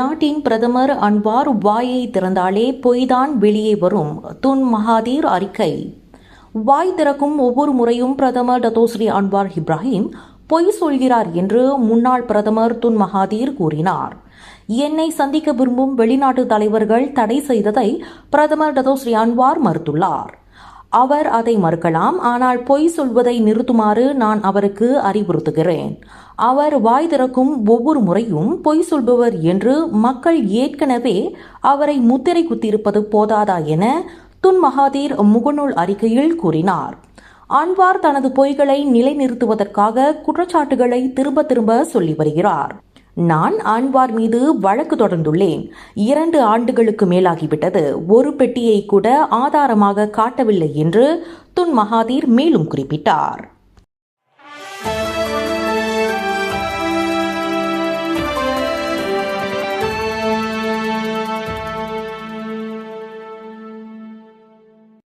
நாட்டின் பிரதமர் அன்வார் வாயை திறந்தாலே பொய்தான் வெளியே வரும். துன் மகாதீர் அறிக்கை. வாய் திறக்கும் ஒவ்வொரு முறையும் பிரதமர் டத்தோஸ்ரீ அன்வார் இப்ராஹிம் பொய் சொல்கிறார் என்று முன்னாள் பிரதமர் துன் மகாதீர் கூறினார். என்னை சந்திக்க விரும்பும் வெளிநாட்டு தலைவர்கள் தடை செய்ததை பிரதமர் டத்தோஸ்ரீ அன்வார் மறுத்துள்ளார். அவர் அதை மறுக்கலாம் ஆனால் பொய் சொல்வதை நிறுத்துமாறு நான் அவருக்கு அறிவுறுத்துகிறேன். அவர் வாய் திறக்கும் ஒவ்வொரு முறையும் பொய் சொல்பவர் என்று மக்கள் ஏற்கனவே அவரை முத்திரை குத்தியிருப்பது போதாதா என துன் மகாதீர் முகநூல் அறிக்கையில் கூறினார். அன்வார் தனது பொய்களை நிலைநிறுத்துவதற்காக குற்றச்சாட்டுகளை திரும்ப திரும்ப சொல்லி வருகிறார். நான் அன்வார் மீது வழக்கு தொடர்ந்துள்ளேன். இரண்டு ஆண்டுகளுக்கு மேலாகிவிட்டது. ஒரு பெட்டியை கூட ஆதாரமாக காட்டவில்லை என்று துன் மகாதீர் மேலும் குறிப்பிட்டார்.